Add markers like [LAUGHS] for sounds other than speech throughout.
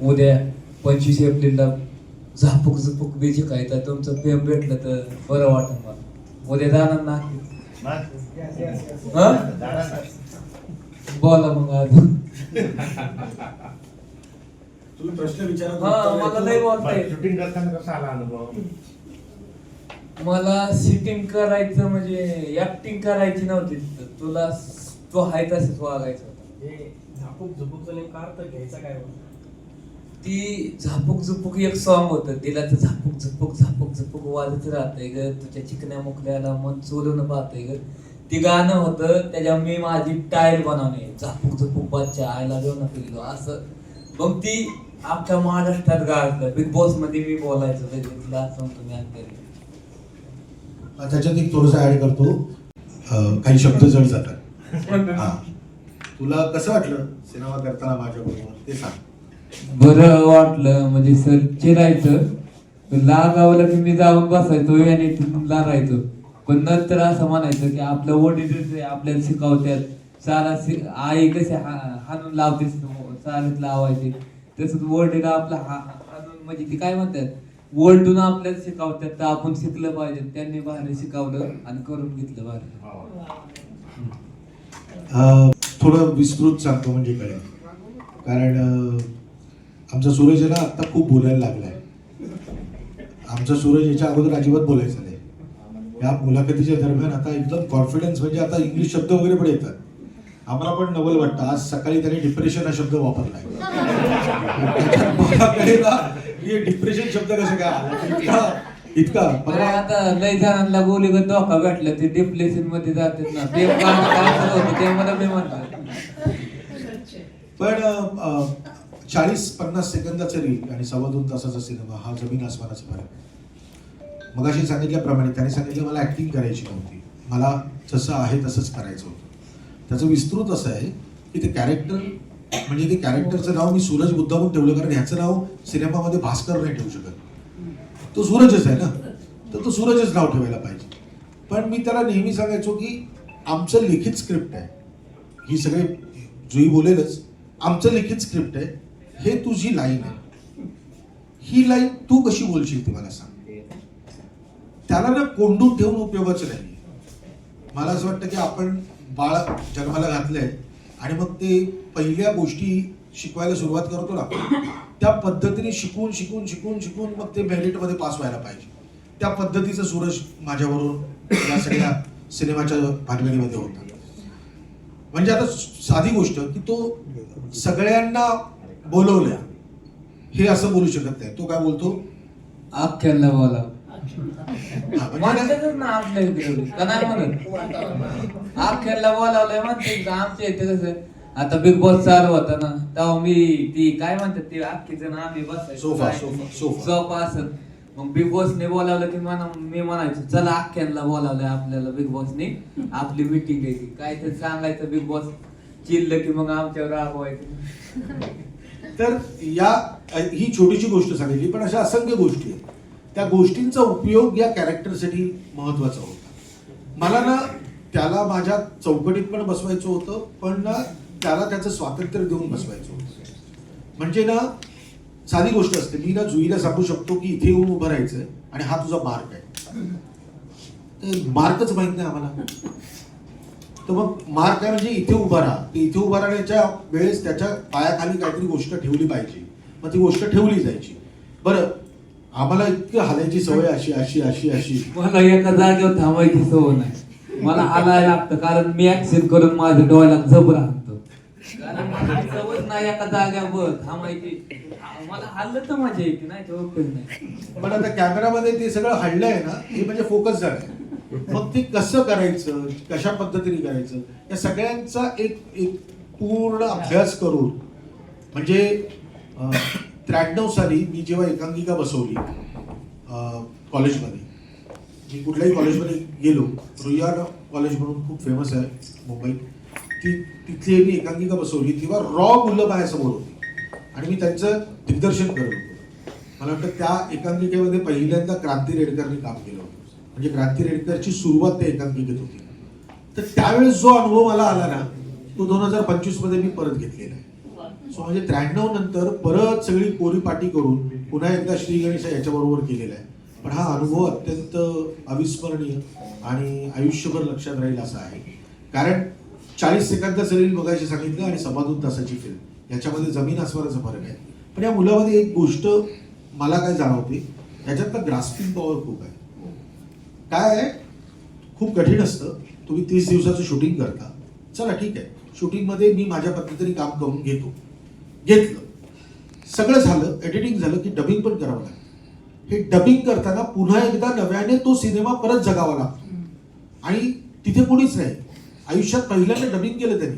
उद्या पंचवीस एप्रिलला झापूक झुपूक बीजी काय तर तुमचं प्रेम भेटलं तर बरं वाटत मला उद्या जाणार ना हा? बोला मग आज तुम्ही प्रश्न विचारत हा मला लय बोलता येत शूटिंग करताना कसा आला अनुभव मला सिटिंग करायचं म्हणजे ऍक्टिंग करायची नव्हती. तुला तो हाय तसंच वागायचं होतं. हे झापूक झुपूकचा नेमका अर्थ घ्यायचा काय बा? ती झापूक झुपूक एक सॉन्ग होतं. तिला तर झापूक झुपूक झापूक झुपूक वाजत राहतंय ग. तुझ्या चिकन्या मुकल्याला मन चोलून पाहतंय ग. ती गाणं होतं त्याच्या मी माझी टाईल बनवणे. झापूक झुपूक बच्चा आयला घेऊन गेलो असं. मग ती अख्ख्या महाराष्ट्रात गाजलं बिग बॉसमध्ये मी बोलायचो तिला असं तुम्ही आता त्याच्यात एक थोडस ऍड करतो. अं, काही शब्द जड जातात. [LAUGHS] हा. तुला कसं वाटलं सिनेमा करताना माझ्या बरोबर? ते सांग. बरं वाटलं म्हणजे सर चिरायचं. लागावलं की मी जाऊन बसायचो आणि लागायचो पण नंतर असं म्हणायचं की आपलं वडील आपल्याला शिकवतात सारा शि- आई कसे हा- हाणून लावते सारीत लावायचे. तसंच वडील आपला हा- हाणून म्हणजे ते काय म्हणतात वरडून आपल्याला शिकवतात तर आपण शिकलं पाहिजे. त्यांनी बाहेर शिकवलं आणि करून घेतलं बाहेर. थोडं विस्तृत सांगतो म्हणजे कळेल कारण आमचा सूरज आहे ना आत्ता खूप बोलायला लागलाय. आमचा सूरज याच्या अगोदर अजिबात बोलायचं नाही. या मुलाखतीच्या दरम्यान आता एकदम कॉन्फिडन्स म्हणजे आता इंग्लिश शब्द वगैरे पण येतात. आम्हाला पण नवल वाटतं. आज सकाळी त्याने डिप्रेशन हा शब्द की डिप्रेशन शब्द कसं काय इतका आता लय जणांना गोली धोका भेटला. ते डिप्लेशनमध्ये जातात ना. ते म्हणतात. पण चाळीस पन्नास सेकंदाचं रील आणि सव्वा दोन तासाचा सिनेमा हा जमीन आसमानाचा फरक. मगाशी सांगितल्याप्रमाणे त्याने सांगितलं मला ॲक्टिंग करायची नव्हती. मला जसं आहे तसंच करायचं होतं. त्याचं विस्तृत असं आहे की ते कॅरेक्टर म्हणजे ते कॅरेक्टरचं नाव मी सूरज बुद्धावून ठेवलं कारण ह्याचं नाव सिनेमामध्ये भास्कर नाही ठेवू शकत. तो सूरजच आहे ना? तर तो सूरजच नाव ठेवायला पाहिजे. पण मी त्याला नेहमी सांगायचो की आमचं लिखित स्क्रिप्ट आहे. ही सगळे जुई बोलेलच. आमचं लिखित स्क्रिप्ट आहे. हे तुझी लाईन आहे. ही लाईन तू कशी बोलशील ती मला सांग. त्याला ना कोंडून ठेवून उपयोगाचं नाही. मला असं वाटतं की आपण बाळ जन्माला घातलंय आणि मग ते पहिल्या गोष्टी शिकवायला सुरुवात करतो ना त्या पद्धतीने शिकून शिकून शिकून शिकून मग ते मेरिटमध्ये पास व्हायला पाहिजे. त्या पद्धतीचं सूरज माझ्याबरोबर या सगळ्या सिनेमाच्या भानगडीमध्ये होता. म्हणजे आता साधी गोष्ट की तो सगळ्यांना बोलवल्या. हे असं बोलू शकत नाही. तो काय बोलतो? अख्ख्याला बोला म्हणतातच ना आपल्या इकडे का नाही म्हणत बोलावलंय म्हणते आमच्या इथे कसं आता बिग बॉस चालू होता ना तेव्हा मी ती काय म्हणतात ते अख्खी जण आम्ही सोफा, असत मग बिग बॉसने बोलावलं की म्हणा मी म्हणायचो चला अख्ख्यांना बोलावलंय आपल्याला बिग बॉसने आपली मिटिंग ती. काय ते सांगायचं बिग बॉस चिल्लं की मग आमच्यावर रागवायचं. तर या ही छोटीशी गोष्ट सांगितली पण अशा असंख्य गोष्टी आहेत. त्या गोष्टींचा उपयोग या कॅरेक्टरसाठी महत्त्वाचा होता. मला ना त्याला माझ्या चौकटीत पण बसवायचं होतं पण ना त्याला त्याचं स्वातंत्र्य देऊन बसवायचं होतं. म्हणजे ना साधी गोष्ट असते मी ना जुईला सांगू शकतो की इथे येऊन उभं राहायचंय आणि हा तुझा मार्क आहे. मार्कच माहीत नाही आम्हाला. तर मग आहे म्हणजे इथे उभा राहा. ते इथे उभा राहण्याच्या वेळेस त्याच्या पायाखाली काहीतरी गोष्ट ठेवली पाहिजे. मग ती गोष्ट ठेवली जायची. बरं आम्हाला इतकी हालायची सवय अशी अशी अशी अशी. मला एका जागेवर थांबायची सवय नाही. मला हालायला लागतं कारण मी ऍक्शन करून माझ्या डोळ्याला जबर आणतो कारण मला सवय नाही एका जागेवर थांबायची. मला हल्लं तर मजा येते नाही तर पण आता कॅमेरामध्ये ते सगळं हडलंय ना हे म्हणजे फोकस झालंय. मग ते कसं करायचं? कशा पद्धतीने करायचं? या सगळ्यांचा एक एक पूर्ण अभ्यास करून म्हणजे त्र्याण्णव साली मी जेव्हा एकांकिका बसवली कॉलेजमध्ये मी कुठल्याही कॉलेजमध्ये गेलो रुयार कॉलेज म्हणून खूप फेमस आहे मुंबईत ती तिथली मी एकांकिका बसवली तेव्हा रॉ मुलं माझ्यासमोर होती. आणि मी त्यांचं दिग्दर्शन करत होतो. मला वाटतं त्या एकांकिकेमध्ये पहिल्यांदा क्रांती रेडकरनी काम केलं होतं. म्हणजे क्रांती रेडकरची सुरुवात त्या एकांकिकेत होती. तर त्यावेळेस जो अनुभव मला आला ना तो दोन हजार पंचवीसमध्ये मी परत घेतलेला आहे. सो म्हणजे त्र्याण्णव नंतर परत सगळी पोरीपाटी करून पुन्हा एकदा श्री गणेश याच्याबरोबर केलेला आहे. पण हा अनुभव अत्यंत अविस्मरणीय आणि आयुष्यभर लक्षात राहील असा आहे. कारण चाळीस सेकंदाचं रील बघायची सांगितलं आणि सव्वा दोन तासाची फिल्म याच्यामध्ये जमीन आसमानाचा फरक आहे. पण या मुलामध्ये एक गोष्ट मला काय जाणवते याच्यातलं ग्रास्पिंग पॉवर खूप आहे. काय आहे? खूप कठीण असतं. तुम्ही तीस दिवसाचं शूटिंग करता. चला ठीक आहे. शूटिंगमध्ये मी माझ्या पद्धतीने काम करून घेतो. घेतलं. सगळं झालं. एडिटिंग झालं की डबिंग पण करावं लागतं. हे डबिंग करताना पुन्हा एकदा नव्याने तो सिनेमा परत जगावा लागतो. आणि तिथे कुणीच नाही. आयुष्यात पहिल्यांदा डबिंग केलं त्यांनी.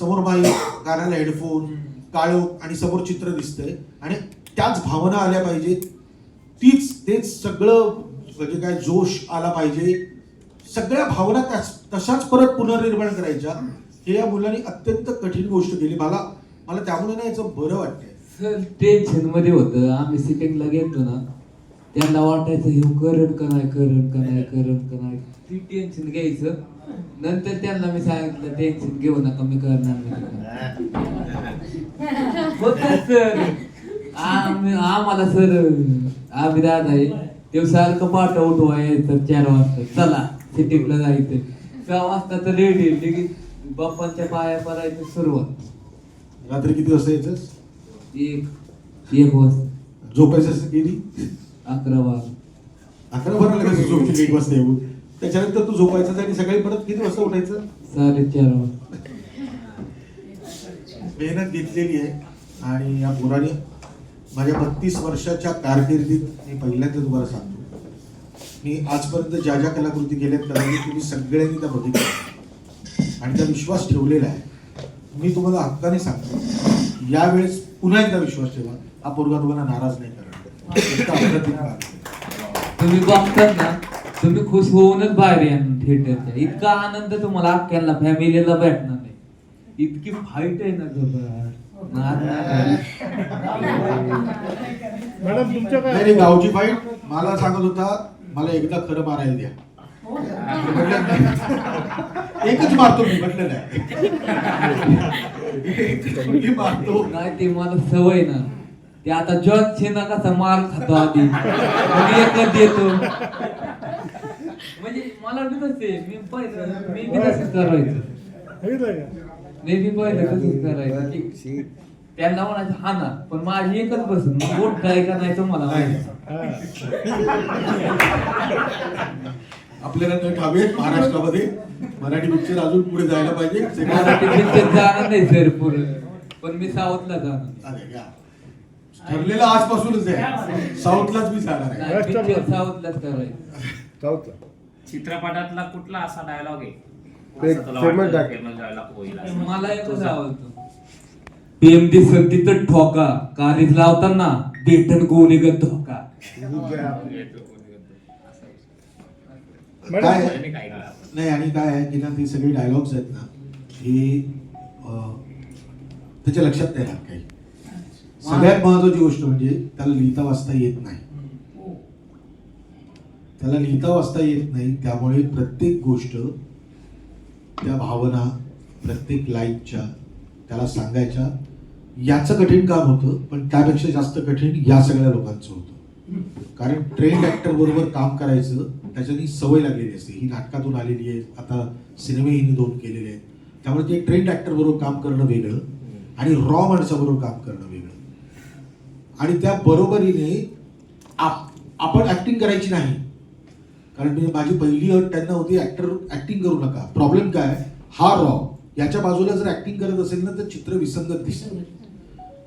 समोर माई कानाला हेडफोन काळो आणि समोर चित्र दिसतंय. आणि त्याच भावना आल्या पाहिजेत. तीच तेच सगळं म्हणजे काय जोश आला पाहिजे. सगळ्या भावना त्याच तशाच परत पुनर्निर्माण करायच्या. हे या मुलांनी अत्यंत कठीण गोष्ट केली. मला मला त्यामुळे ना याचं बरं वाटतंय. सर टेन्शनमध्ये होतं. आम्ही सिटिंगला गेलतो ना. त्यांना वाटायचं हे करण का नाही करण का नाही करण का नाही ती टेन्शन घ्यायचं. नंतर त्यांना मी सांगितलं टेन्शन घेऊ नका मी करणार नाही [LAUGHS] होतं सर. आम्ही आम्हाला सर आम्ही दादा आहे. ते सारखं पाठ उठवायचं चार वाजता. चला सिटिंगला जायचं. सहा वाजता तर रेडी लगेच बाप्पांच्या पाया पडायचं सुरुवात. रात्री किती वाजता यायचं एक एक वाजता. झोपायचं गेली अकरा बारा अकरा बारा लगेच झोपची एक वाजता येऊ त्याच्यानंतर तू झोपायचं आणि सकाळी परत किती वाजता उठायचं? साडेचार वाजता. मेहनत घेतलेली आहे. आणि या पोराने माझ्या बत्तीस वर्षाच्या कारकिर्दीत मी पहिल्यांदा तुम्हाला सांगतो मी आजपर्यंत ज्या ज्या कलाकृती केल्यात कदाचित तुम्ही सगळ्यांनी त्या बघितल्या आणि त्या विश्वास ठेवलेला आहे. मी तुम्हाला हक्काने सांगतो यावेळेस पुन्हा एकदा विश्वास ठेवा हा पोरगा तुम्हाला नाराज नाही करणार. तुम्ही बघतात ना तुम्ही खुश होऊनच बाहेर या थिएटरच्या इतका आनंद तुम्हाला अख्ख्याला फॅमिलीला भेटणार नाही. इतकी फाईट आहे ना जबर मॅडम तुमच्या नाही काय नाही, गावची फाईट मला सांगत होता मला एकदा खरं मारायला द्या. एकच मारतो मी म्हटलं नाही. मारतो. नाही ते मला सवय ना. ते आता जॉर्ज सेना कसा मार खातो आधी. एकच देतो. म्हणजे मला बी तसे मी पहिलं मी बी तसंच करायचं. मी बी पहिलं तसंच करायचं की त्यांना म्हणायचं हा ना पण माझी एकच बसून मग गोट काय का नाही तुम्हाला माहिती. हा. आपल्याला नट हवेत महाराष्ट्रामध्ये मराठी पिक्चर अजून पुढे जायला पाहिजे. मराठी पिक्चर जाणार नाही सर पुढे पण मी साऊथला जाणार. अरे या. ठरलेलं आजपासूनच आहे. साऊथलाच मी जाणार आहे. नाही, पिक्चर साऊथलाच करायचं. साऊथला चित्रपटातला कुठला असा डायलॉग आहे? ते तुला famous? मला एकच आवडतो. पीएम तिथं ठोका कालीज लावताना भेटन गोलीगत धोका. मॅडम काय? नाही आणि काय आहे की ना ती सगळी डायलॉग्स आहेत ना ही अं, त्याच्या लक्षात नाही राहत काही. सगळ्यात महत्वाची गोष्ट म्हणजे त्याला लिहिता वाचता येत नाही. त्याला लिहिता वाचता येत नाही त्यामुळे प्रत्येक गोष्ट त्या भावना प्रत्येक लाईफच्या त्याला सांगायच्या याचं कठीण काम होतं पण त्यापेक्षा जास्त कठीण या सगळ्या लोकांचं होतं. कारण ट्रेंड ऍक्टर बरोबर काम करायचं त्याच्यानी सवय लागलेली असते. ही नाटकातून आलेली आहे. आता सिनेमे हिने दोन केलेले आहेत. त्यामुळे ते ट्रेंड ऍक्टर बरोबर काम करणं वेगळं आणि रॉ माणसाबरोबर काम करणं वेगळं. आणि त्या बरोबरीने आपण ऍक्टिंग करायची नाही. कारण माझी पहिली अट त्यांना होती ऍक्टर ऍक्टिंग करू नका. प्रॉब्लेम काय? हा रॉ याच्या बाजूला जर ऍक्टिंग करत असेल ना तर चित्र विसंगत दिसतं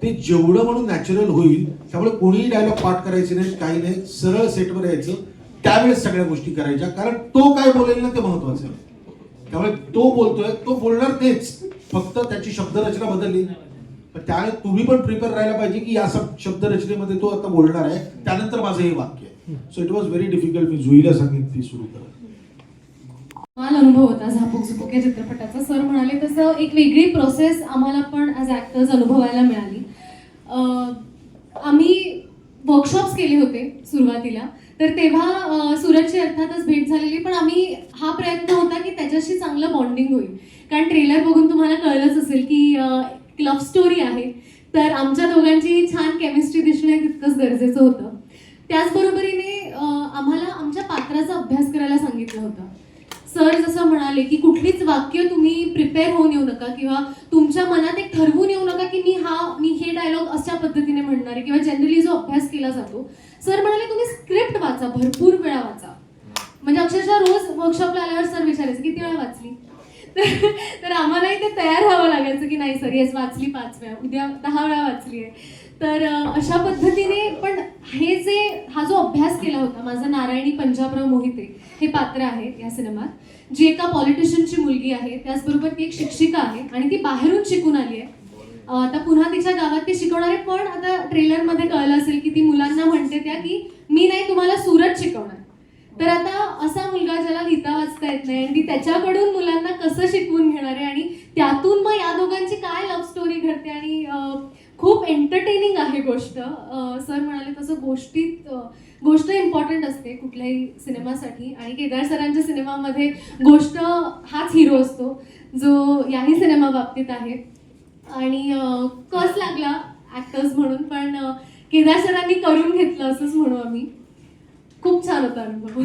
ते जेवढं म्हणून नॅचरल होईल त्यामुळे कोणीही डायलॉग पाठ करायचे नाही काही नाही. सरळ सेटवर यायचं. त्यावेळेस सगळ्या गोष्टी करायच्या. कारण तो काय बोलेल ना ते महत्वाचं आहे. त्यामुळे तो बोलतोय तो बोलणार तेच. फक्त त्याची शब्दरचना बदलली. पण त्यावेळेस तुम्ही पण प्रिपेअर राहायला पाहिजे की या सब शब्दरचनेमध्ये तो आता बोलणार आहे. त्यानंतर माझं हे वाक्य so it was very difficult मी जुईला सांगेन ती सुरू करा कमाल अनुभव होता झापूक झुपूक या चित्रपटाचा. सर म्हणाले तसं एक वेगळी प्रोसेस आम्हाला पण ॲज ॲक्टर्स अनुभवायला मिळाली. आम्ही वर्कशॉप्स केले होते सुरुवातीला. तर तेव्हा सूरजची अर्थातच भेट झालेली पण आम्ही हा प्रयत्न होता की त्याच्याशी चांगलं बॉन्डिंग होईल. कारण ट्रेलर बघून तुम्हाला कळलंच असेल की लव्ह स्टोरी आहे. तर आमच्या दोघांची छान केमिस्ट्री दिसणे तितकंच गरजेचं होतं. त्याचबरोबरीने आम्हाला आमच्या पात्राचा अभ्यास करायला सांगितलं होतं. सर जसं म्हणाले की कुठलीच वाक्य तुम्ही प्रिपेअर होऊन येऊ नका किंवा तुमच्या मनात एक ठरवून येऊ नका की मी हा मी हे डायलॉग अशा पद्धतीने म्हणणार आहे किंवा जनरली जो अभ्यास केला जातो. सर म्हणाले तुम्ही स्क्रिप्ट वाचा भरपूर वेळा वाचा. म्हणजे अक्षरशः रोज वर्कशॉपला आल्यावर सर विचारायचं किती वेळा वाचली? तर तर आम्हालाही ते तयार व्हावं लागायचं की नाही सर येस वाचली पाच वेळा उद्या दहा वेळा वाचली आहे. तर अशा पद्धतीने पण हे जे हा जो अभ्यास केला होता माझा नारायणी पंजाबराव मोहिते हे पात्र आहे या सिनेमात. जी एका पॉलिटिशियनची मुलगी आहे त्याचबरोबर ती एक शिक्षिका आहे आणि ती बाहेरून शिकून आली आहे. आता पुन्हा तिच्या गावात ती शिकवणार आहे पण आता ट्रेलरमध्ये कळलं असेल की ती मुलांना म्हणते त्या की मी नाही तुम्हाला सुरत शिकवणार. तर आता असा मुलगा ज्याला लिहिता वाचता येत नाही आणि ती त्याच्याकडून मुलांना कसं शिकवून घेणार आहे आणि त्यातून मग या दोघांची काय लव्ह स्टोरी घडते आणि खूप एंटरटेनिंग आहे गोष्ट सर म्हणाले तसं गोष्टीत गोष्ट इम्पॉर्टंट असते कुठल्याही सिनेमासाठी आणि केदार सरांच्या सिनेमामध्ये गोष्ट हाच हिरो असतो जो याही सिनेमा बाबतीत आहे आणि कस लागला ॲक्टर्स म्हणून पण केदार सरांनी करून घेतलं असंच म्हणू आम्ही खूप छान होता अनुभव